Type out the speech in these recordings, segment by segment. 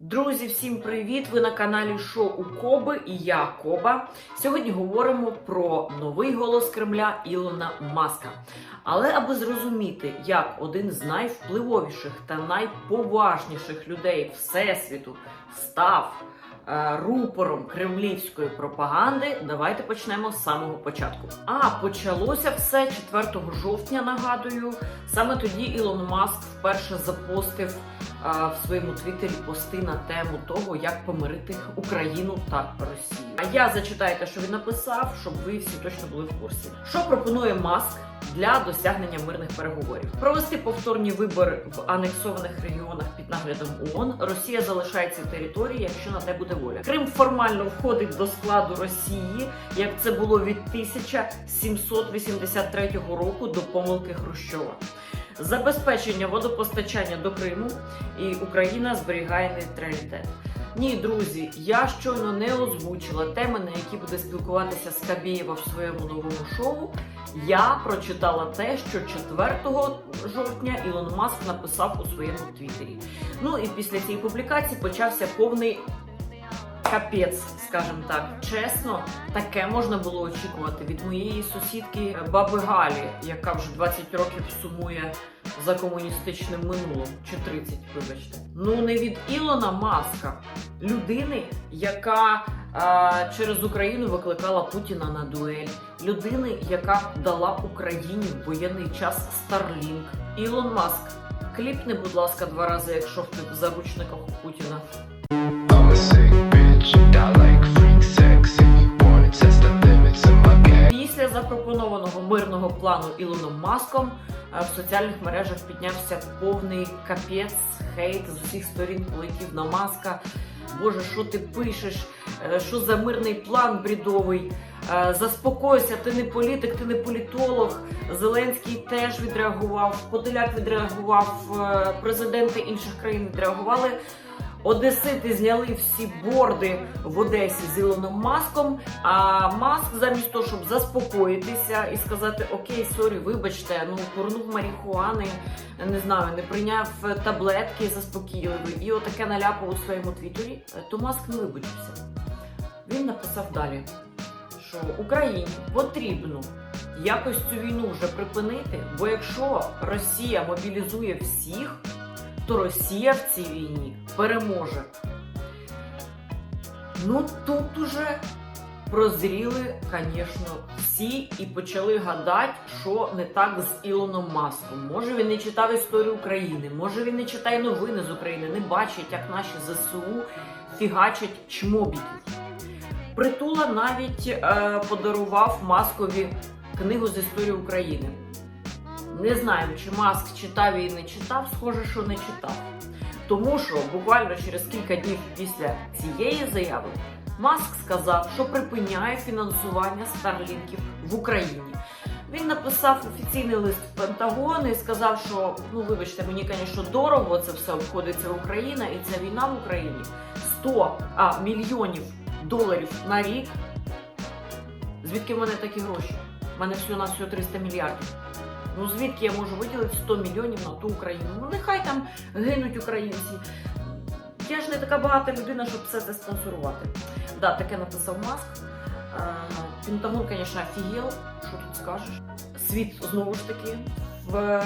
Друзі, всім привіт! Ви на каналі Шоу Коби і я Коба. Сьогодні говоримо про новий голос Кремля Ілона Маска. Але аби зрозуміти, як один з найвпливовіших та найповажніших людей Всесвіту став рупором кремлівської пропаганди, давайте почнемо з самого початку. А почалося все 4 жовтня. Нагадую, саме тоді Ілон Маск вперше запостив в своєму твіттері пости на тему того, як помирити Україну та Росію. А я зачитаю те, що він написав, щоб ви всі точно були в курсі. Що пропонує Маск для досягнення мирних переговорів? Провести повторні вибори в анексованих регіонах під наглядом ООН. Росія залишає ці території, якщо на те буде воля. Крим формально входить до складу Росії, як це було від 1783 року до помилки Хрущова забезпечення водопостачання до Криму, і Україна зберігає нейтралітет. Ні, друзі, я щойно не озвучила теми, на які буде спілкуватися Скабєєва в своєму новому шоу. Я прочитала те, що 4 жовтня Ілон Маск написав у своєму твіттері. Ну і після цієї публікації почався повний капець, скажімо так. Чесно, таке можна було очікувати від моєї сусідки баби Галі, яка вже 20 років сумує за комуністичним минулим, чи 30, вибачте. Ну не від Ілона Маска, людини, яка а, через Україну викликала Путіна на дуель, людини, яка дала Україні в воєнний час Starlink. Ілон Маск, кліпни, будь ласка, два рази, якщо в заручниках у Путіна. Після запропонованого мирного плану Ілоном Маском е, в соціальних мережах піднявся повний капець, хейт з усіх сторін полетів на маска. Боже, що ти пишеш? Е, Що за мирний план брідовий? Е, Заспокойся, ти не політик, ти не політолог. Зеленський теж відреагував, Подоляк відреагував, президенти інших країн відреагували. Одесити зняли всі борди в Одесі з Ілоном Маском. А Маск, замість того, щоб заспокоїтися і сказати Окей, сорі, вибачте, ну курнув марихуани, не знаю, не прийняв таблетки заспокійливі і отаке наляпав у своєму твіттері, то Маск не вибачився. Він написав далі, що Україні потрібно якось цю війну вже припинити, бо якщо Росія мобілізує всіх, то Росія в цій війні переможе. Ну тут уже прозріли, звісно, всі і почали гадати, що не так з Ілоном Маском. Може він не читав історію України, може він не читає новини з України, не бачить, як наші ЗСУ фігачать чмобіків. Притула навіть е, подарував Маскові книгу з історії України. Не знаємо, чи Маск читав її не читав, схоже, що не читав. Тому що буквально через кілька днів після цієї заяви Маск сказав, що припиняє фінансування старлінків в Україні. Він написав офіційний лист в Пентагон і сказав, що ну вибачте, мені, звісно, дорого це все обходиться в Україна, і ця війна в Україні 100 а, мільйонів доларів на рік. Звідки в мене такі гроші? У мене всього на всього 300 мільярдів. Ну звідки я можу виділити 100 мільйонів на ту Україну? Ну нехай там гинуть українці. Я ж не така багата людина, щоб все це спонсорувати. Да, таке написав Маск. Е, Пентагон, звісно, офігел, що тут скажеш. Світ знову ж таки в,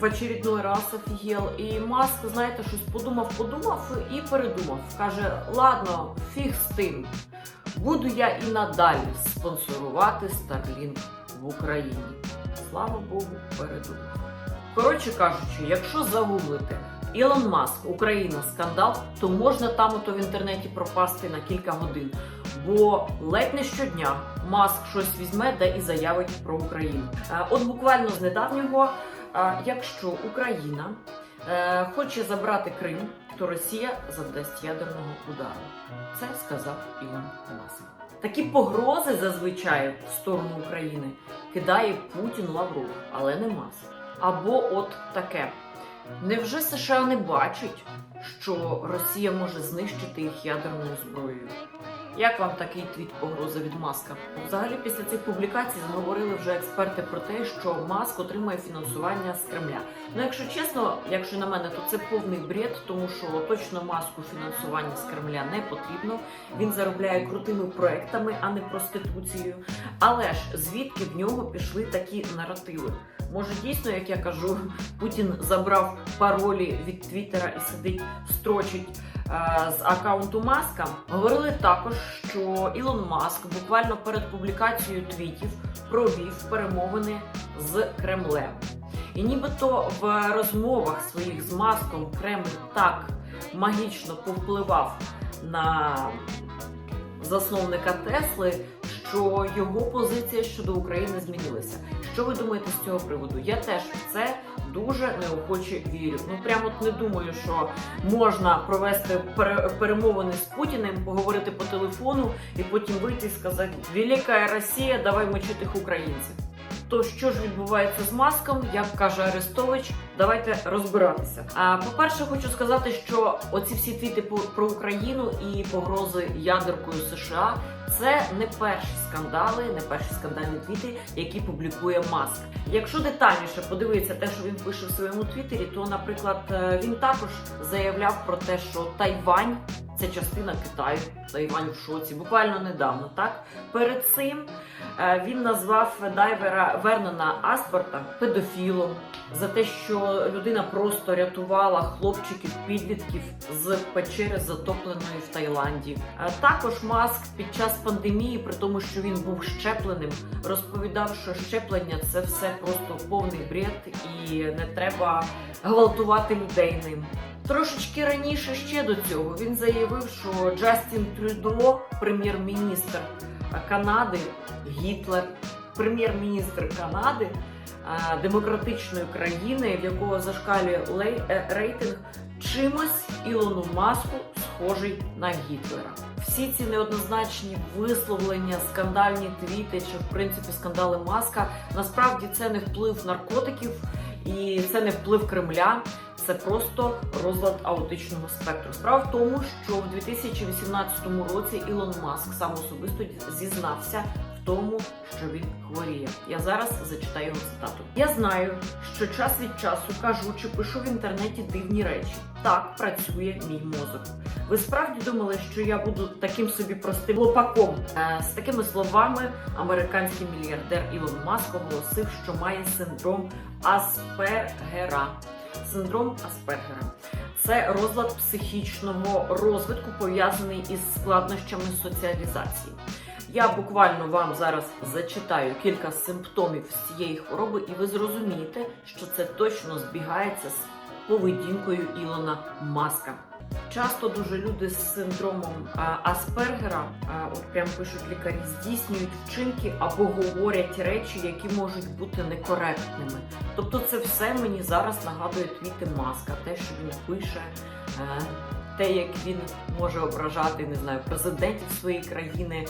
в очередной раз офігел. І Маск, знаєте, щось подумав, подумав і передумав. Каже: ладно, фіг з тим. Буду я і надалі спонсорувати Starlink в Україні. Слава Богу, передумав. Коротше кажучи, якщо загуглити Ілон Маск, Україна, скандал, то можна там ото в інтернеті пропасти на кілька годин. Бо ледь не щодня Маск щось візьме да і заявить про Україну. Е, От буквально з недавнього, е, якщо Україна е, хоче забрати Крим, то Росія завдасть ядерного удару. Це сказав Ілон Маск. Такі погрози зазвичай в сторону України кидає Путін Лавров, але не Маск. Або от таке. Невже США не бачить, що Росія може знищити їх ядерною зброєю? Як вам такий твіт погроза від Маска? Взагалі, після цих публікацій заговорили вже експерти про те, що Маск отримує фінансування з Кремля. Ну, якщо чесно, якщо на мене, то це повний бред, тому що точно маску фінансування з Кремля не потрібно. Він заробляє крутими проектами, а не проституцією. Але ж звідки в нього пішли такі наративи? Може, дійсно, як я кажу, Путін забрав паролі від Твіттера і сидить, строчить е, з аккаунту Маска. Говорили також, що Ілон Маск буквально перед публікацією твітів провів перемовини з Кремлем. І нібито в розмовах своїх з Маском Кремль так магічно повпливав на засновника Тесли, що його позиція щодо України змінилася. Що ви думаєте з цього приводу? Я теж в це дуже неохоче вірю. Ну прямо не думаю, що можна провести пере- перемовини з Путіним, поговорити по телефону і потім вийти і сказати Велика Росія, давай мочити українців. То що ж відбувається з маском, як каже Арестович, давайте розбиратися. А по-перше, хочу сказати, що оці всі твіти про Україну і погрози ядеркою США це не перші скандали, не перші скандальні твіти, які публікує Маск. Якщо детальніше подивитися те, що він пише в своєму твіттері, то, наприклад, е, він також заявляв про те, що Тайвань це частина Китаю. Тайвань в шоці, буквально недавно. Так перед цим е, він назвав дайвера Вернона Аспорта педофілом за те, що людина просто рятувала хлопчиків підлітків з печери, затопленої в Таїланді. Е, Також Маск під час пандемії, при тому, що він був щепленим, розповідав, що щеплення це все просто повний бред і не треба гвалтувати людей ним. Трошечки раніше ще до цього він заявив, що Джастін Трюдо, прем'єр-міністр Канади, Гітлер, прем'єр-міністр Канади, демократичної країни, в якого зашкалює е, рейтинг, чимось Ілону Маску схожий на Гітлера. Всі ці неоднозначні висловлення, скандальні твіти чи в принципі скандали Маска насправді це не вплив наркотиків і це не вплив Кремля. Це просто розлад аутичного спектру. Справа в тому, що в 2018 році Ілон Маск сам особисто зізнався в тому, що він хворіє. Я зараз зачитаю його цитату. Я знаю, що час від часу кажу чи пишу в інтернеті дивні речі. Так працює мій мозок. Ви справді думали, що я буду таким собі простим лопаком? Е, з такими словами американський мільярдер Ілон Маск оголосив, що має синдром Аспергера. Синдром Аспергера це розлад психічного розвитку, пов'язаний із складнощами соціалізації. Я буквально вам зараз зачитаю кілька симптомів з цієї хвороби, і ви зрозумієте, що це точно збігається з поведінкою Ілона Маска. Часто дуже люди з синдромом Аспергера, от прям пишуть лікарі, здійснюють вчинки або говорять речі, які можуть бути некоректними. Тобто, це все мені зараз нагадує твіти маска, те, що він пише, е, те, як він може ображати, не знаю, президентів своєї країни,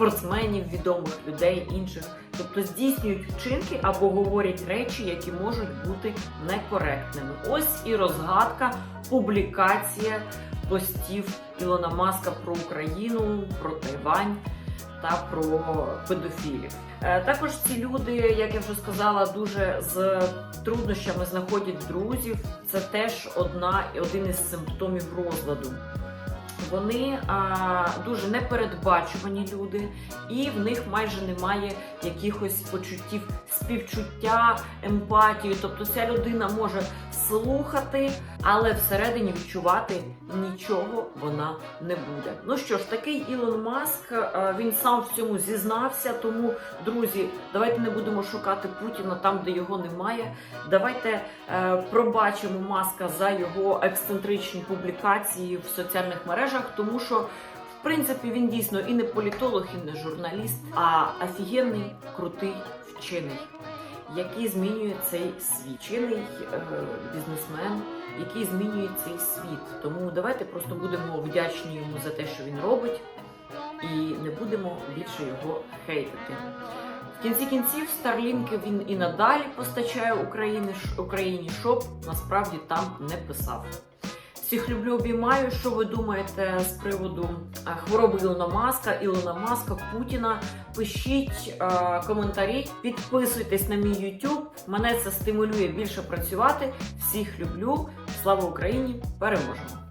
спортсменів, відомих людей, інших. Тобто здійснюють вчинки або говорять речі, які можуть бути некоректними. Ось і розгадка, публікація постів Ілона Маска про Україну, про Тайвань та про педофілів. Е, Також ці люди, як я вже сказала, дуже з труднощами знаходять друзів. Це теж одна один із симптомів розладу. Вони а, дуже непередбачувані люди, і в них майже немає якихось почуттів співчуття, емпатії. Тобто ця людина може слухати, але всередині відчувати нічого вона не буде. Ну що ж, такий Ілон Маск, а, він сам в цьому зізнався. Тому, друзі, давайте не будемо шукати Путіна там, де його немає. Давайте е, пробачимо маска за його ексцентричні публікації в соціальних мережах, тому що. В принципі, він дійсно і не політолог, і не журналіст, а офігенний крутий вчений, який змінює цей світ. Е, бізнесмен, який змінює цей світ. Тому давайте просто будемо вдячні йому за те, що він робить, і не будемо більше його хейтити. В кінці кінців Старлінки він і надалі постачає Україні, Україні, щоб насправді там не писав. Всіх люблю, обіймаю. Що ви думаєте з приводу е, хвороби Ілона Маска, Ілона Маска, Путіна? Пишіть е, коментарі, підписуйтесь на мій YouTube. Мене це стимулює більше працювати. Всіх люблю. Слава Україні! Переможемо!